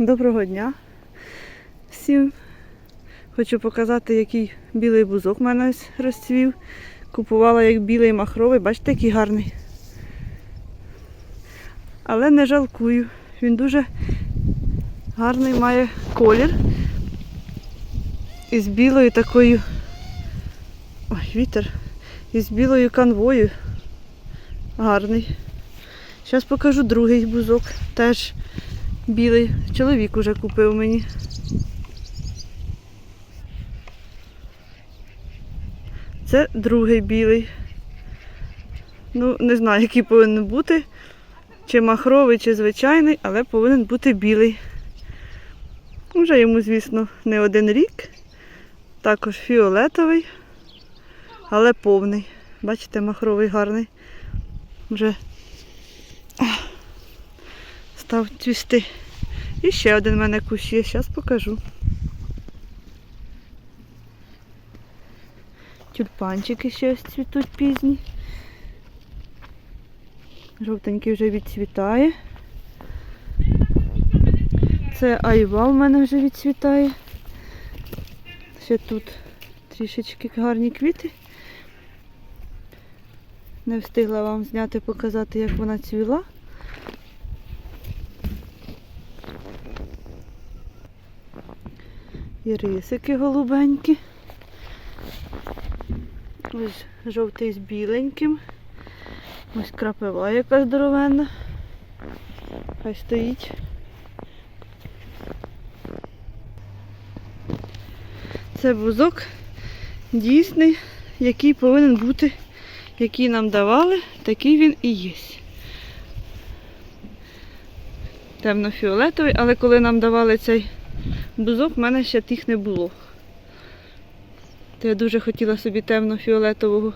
Доброго дня всім. Хочу показати, який білий бузок в мене ось розцвів. Купувала як білий махровий, бачите, який гарний. Але не жалкую. Він дуже гарний має колір. Із білою такою. Ой, вітер. Із білою канвою. Гарний. Зараз покажу другий бузок. Теж білий. Чоловік уже купив мені. Це другий білий. Ну, не знаю, який повинен бути. Чи махровий, чи звичайний, але повинен бути білий. Уже йому, звісно, не один рік. Також фіолетовий, але повний. Бачите, махровий гарний. Вже став цвісти. І ще один в мене кущ є, зараз покажу. Тюльпанчики ще ось цвітуть пізні. Жовтенький вже відцвітає. Це айва в мене вже відцвітає. Ще тут трішечки гарні квіти. Не встигла вам зняти, показати, як вона цвіла. І рисики голубенькі. Ось жовтий з біленьким. Ось крапива яка здоровенна. Хай стоїть. Це бузок дійсний, який повинен бути, який нам давали, такий він і є. Темно-фіолетовий, але коли нам давали цей бузок, в мене ще тих не було. То я дуже хотіла собі темно-фіолетового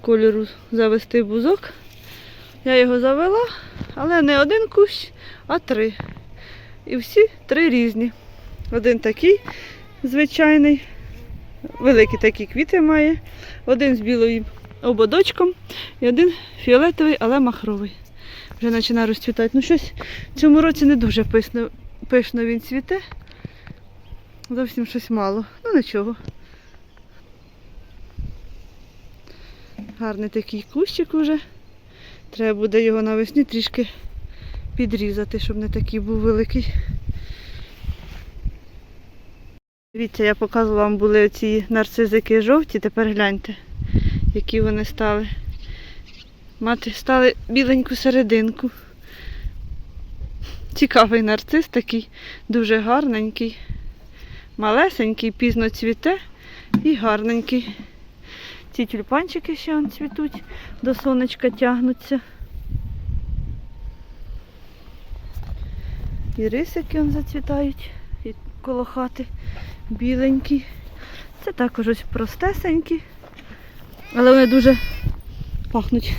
кольору завести бузок. Я його завела, але не один кущ, а три. І всі три різні. Один такий звичайний, великі такі квіти має, один з білою ободочком і один фіолетовий, але махровий. Вже починає розцвітати. Ну щось в цьому році не дуже пишно, пишно він цвіте. Зовсім щось мало. Ну нічого. Гарний такий кущик уже. Треба буде його навесні трішки підрізати, щоб не такий був великий. Дивіться, я показувала вам були ці нарцизики жовті, тепер гляньте, які вони стали. Мати стали біленьку серединку. Цікавий нарцис такий, дуже гарненький, малесенький, пізно цвіте і гарненький. Ці тюльпанчики ще он цвітуть, до сонечка тягнуться. І рисики он зацвітають і коло хати біленькі. Це також ось простесенькі, але вони дуже пахнуть.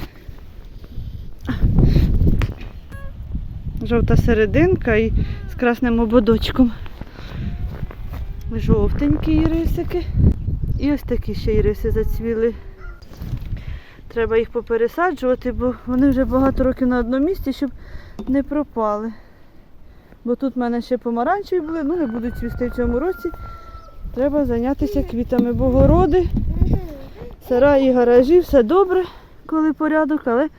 Жовта серединка і з красним ободочком. Жовтенькі ірисики. І ось такі ще іриси зацвіли. Треба їх попересаджувати, бо вони вже багато років на одному місці, щоб не пропали. Бо тут в мене ще помаранчеві були, ну не будуть цвісти в цьому році. Треба зайнятися квітами, бо городи, сараї, гаражі, все добре, коли порядок, але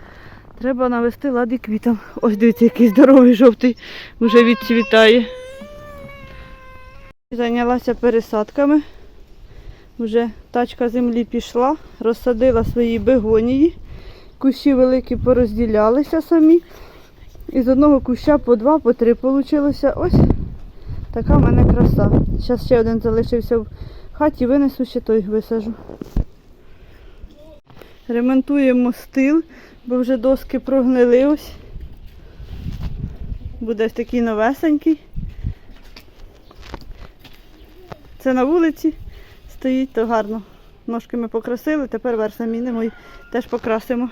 треба навести лад і квітам. Ось дивіться, який здоровий жовтий вже відцвітає. Зайнялася пересадками. Вже тачка землі пішла, розсадила свої бегонії. Кущі великі порозділялися самі. І з одного куща по два, по три вийшло. Ось така в мене краса. Зараз ще один залишився в хаті, винесу ще той висажу. Ремонтуємо стил, бо вже доски прогнили ось. Буде такий новесенький. Це на вулиці стоїть, то гарно. Ножки ми покрасили, тепер верх замінимо і теж покрасимо.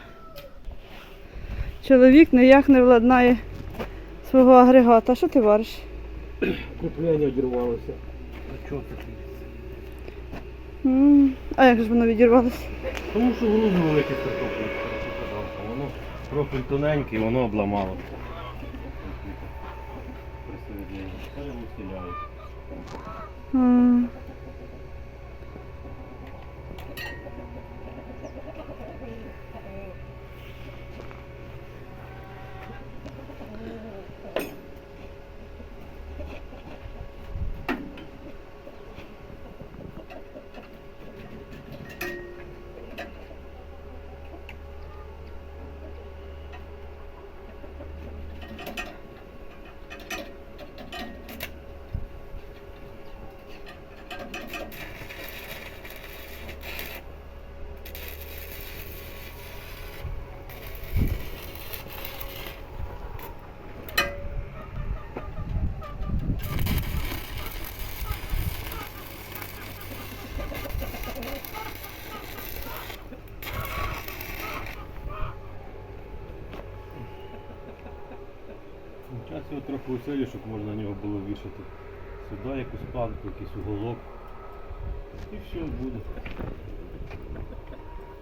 Чоловік ніяк не владнає свого агрегата. Що ти вариш? Куплення одірвалося. А чого таке? М, А як ж воно відірвалося? Тому що грузи великі з Воно профіль тоненький, воно обламало. 嗯。Час трохи усилю, щоб можна на нього було вішати. Сюди якусь планку, якийсь уголок. І все буде.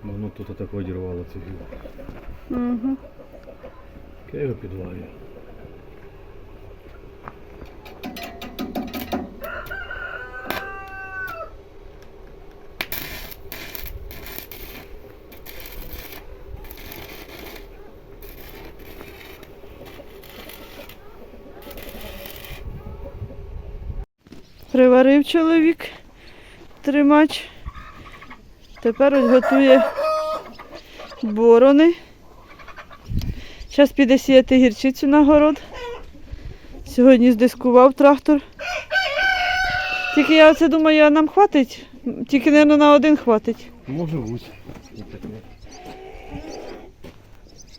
Воно тут так одірвало цю гілку. Угу. Я його Приварив чоловік тримач. Тепер ось готує борони. Зараз піде сіяти гірчицю на город. Сьогодні здискував трактор. Тільки я оце думаю, а нам хватить. Тільки, мабуть, на один хватить. Може бути.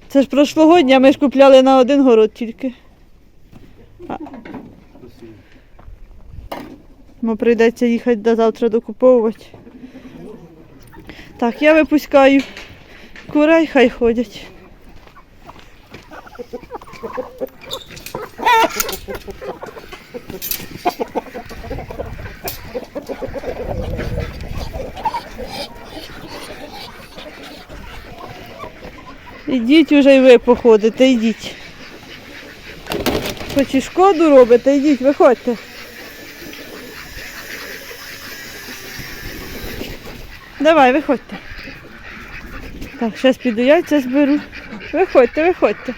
Це ж прошлогодня, ми ж купляли на один город тільки. Мо прийдеться їхати до завтра докуповувати. Так, я випускаю курей, хай ходять. Ідіть уже й ви походите, йдіть. Хоч і шкоду робите, йдіть, виходьте. Давай, виходьте. Так, зараз піду яйця зберу. Виходьте, виходьте.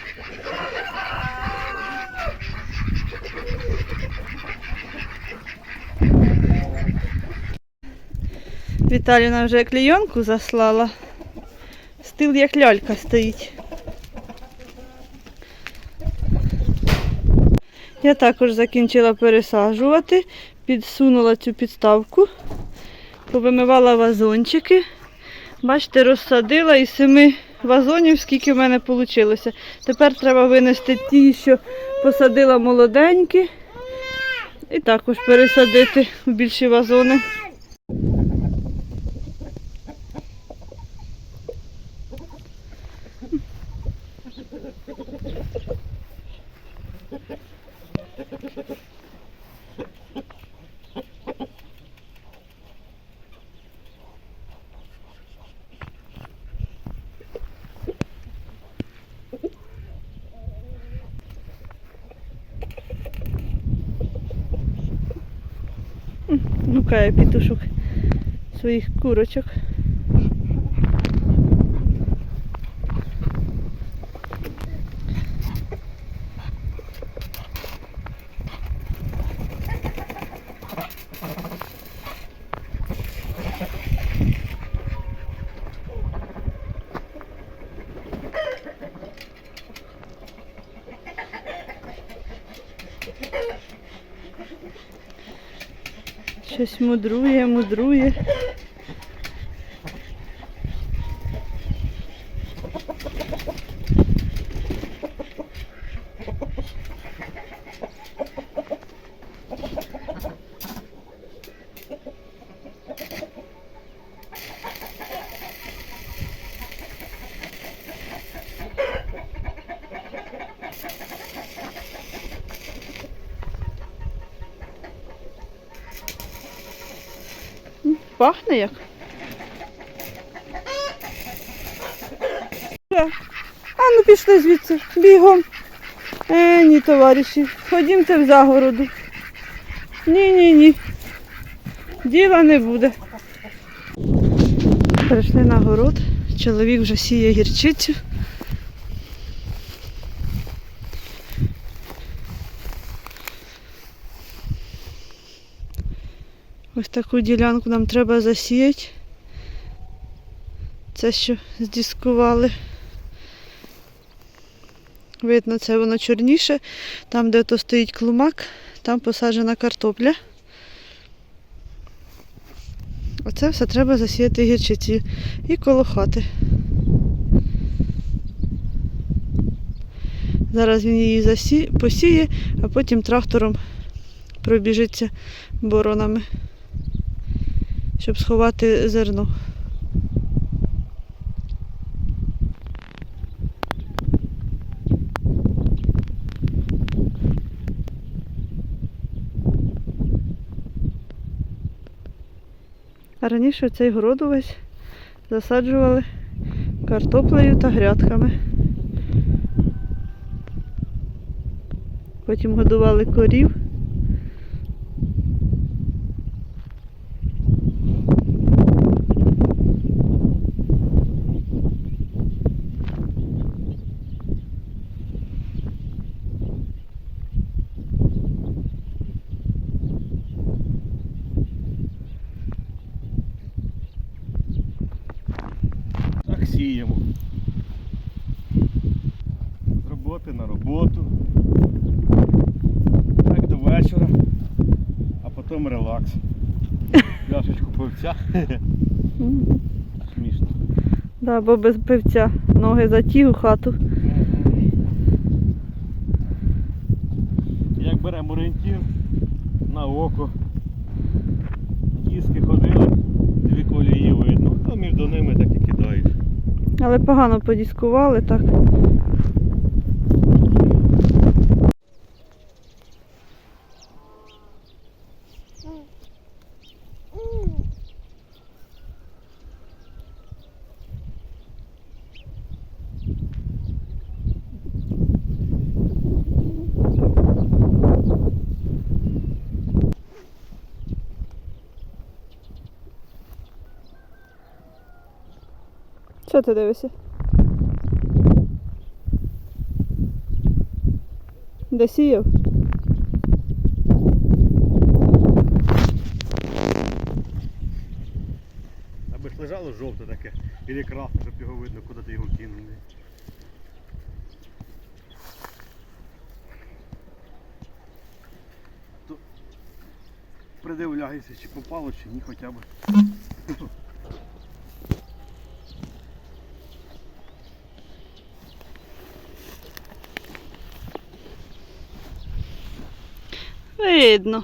Віталіна вже клейонку заслала. Стил як лялька стоїть. Я також закінчила пересаджувати, підсунула цю підставку, повимивала вазончики. Бачите, розсадила із семи вазонів, скільки в мене вийшло. Тепер треба винести ті, що посадила молоденькі, і також пересадити в більші вазони. Гукає пітушок своїх курочок. Щось мудрує, мудрує. Пахне як. Е, А ну пішли звідси, бігом. Е, ні, товариші, ходімте в загороду. Ні, ні. Діла не буде. Перейшли на город. Чоловік вже сіє гірчицю. Таку ділянку нам треба засіяти. Це що здіскували. Видно, це воно чорніше. Там, де то стоїть клумак, там посаджена картопля. Оце все треба засіяти гірчицею і коло хати. Зараз він її засі... посіє, а потім трактором пробіжиться боронами, щоб сховати зерно. А раніше цей город увесь засаджували картоплею та грядками. Потім годували корів. Так сіємо. З роботи на роботу. Так до вечора. А релакс. Пляшечку пивця. Смішно. Да, бо без пивця ноги затіг у хату. Як беремо орієнтір на око. Диски ходили, дві колії видно, а між ними так і кидаєш. Але погано подіскували так. Що ти дивишся? Де сіяв? Аби ж лежало жовте таке, і красне, щоб його видно, куди ти його кинув. Придивляйся, чи попало, чи ні хоча б. Видно.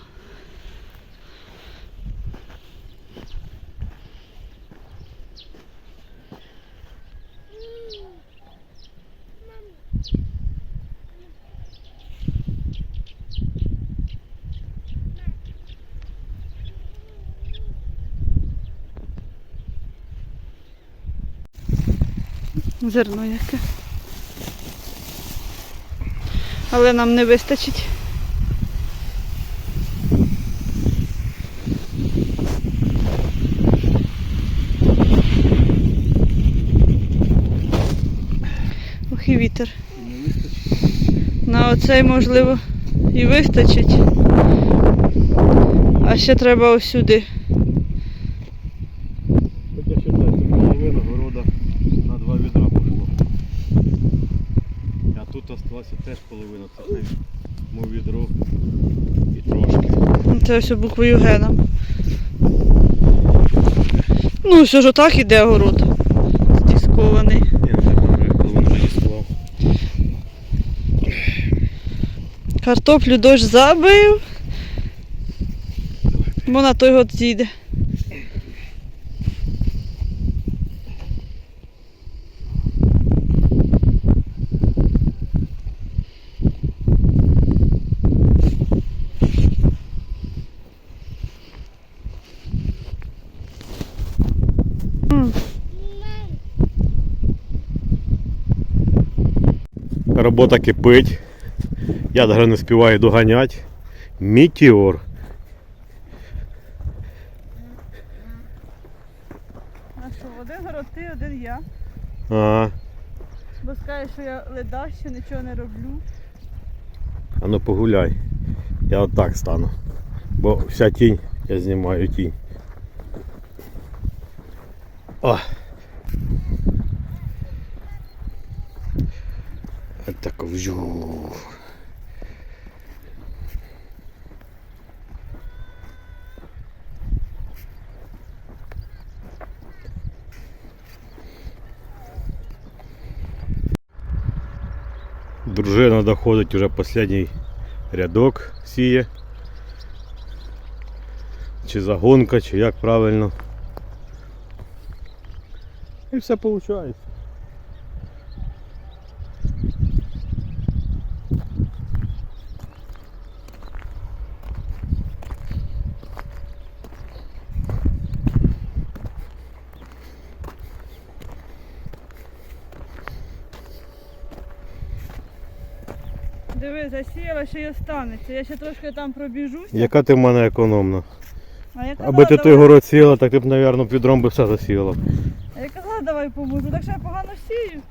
Зерно яке. Але нам не вистачить. Ох і вітер. На оцей, можливо, і вистачить. А ще треба ось сюди. Хоча ще половина города на два відра пошло. А тут осталася теж половина, це мов відро і трошки. Це все буквою Г нам. Ну, все ж отак іде город. Здіскований. Я вже вже половину дістував. Картоплю дощ забив. Бо на той год зійде. Робота кипить. Я даже не співаю доганяти. Мітіор. А що, один город ти, один я. Ага. Бо скажеш, що я ледаща, нічого не роблю. А ну погуляй. Я отак стану. Бо вся тінь, я знімаю тінь. О! Так вжу. Дружина доходить уже последній рядок сіє. Чи загонка, чи як правильно. І все виходить. Диви, засіяла, ще й останеться. Я ще трошки там пробіжуся. Яка ти в мене економна. А я казала, Аби ти той давай- город сіяла, так ти б, мабуть, відром би все засіяла. А я казала, давай поможу. Так що я погано сію.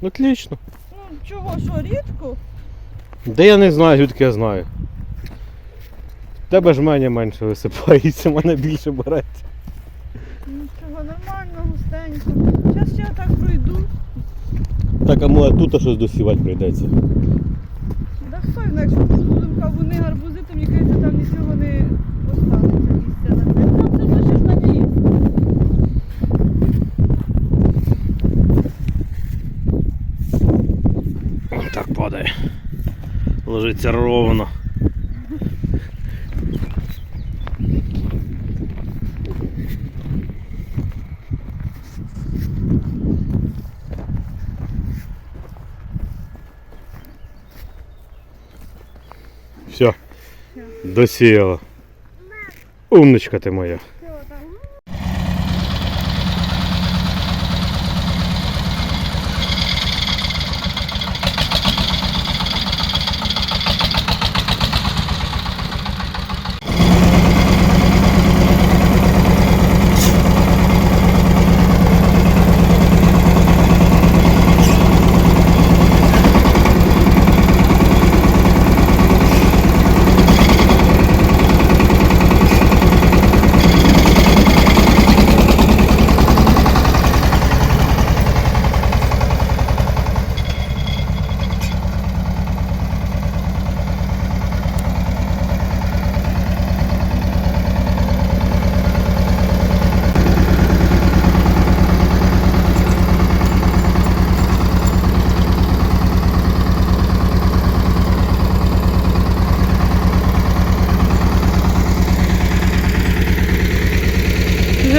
Ну, Отлично. Ну чого, що, рідко? Де я не знаю, звідки я знаю. В Тебе ж мене менше висипається, в мене більше береться. Нічого, нормально, густенько. Зараз ще так пройду. Так, а може тут щось досівати прийдеться. Да інакше будемо кавуни, гарбузи, то мені кажеться, там нічого не останеться місця на це. Там це точно ж мене є. Так падає. Ложиться ровно. Все, досіяла. Умничка ти моя. Все, там.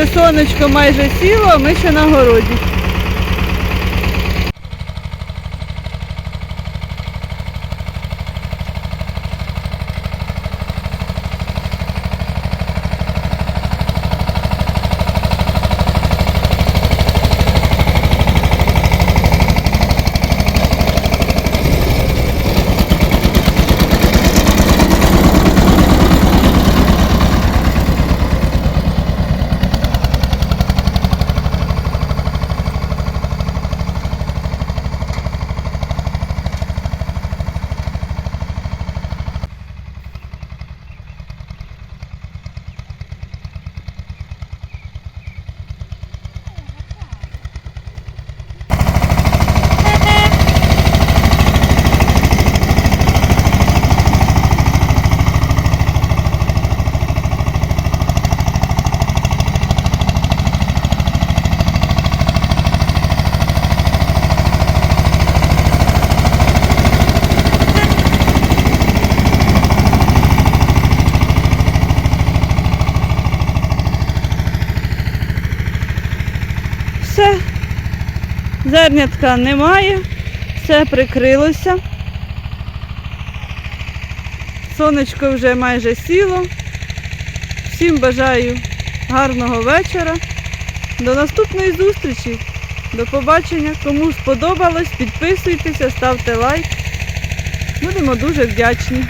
Сонечко майже сіло, ми ще на городі. Все. Зернятка немає, все прикрилося. Сонечко вже майже сіло. Всім бажаю гарного вечора. До наступної зустрічі. До побачення. Кому сподобалось, підписуйтеся, ставте лайк. Будемо дуже вдячні.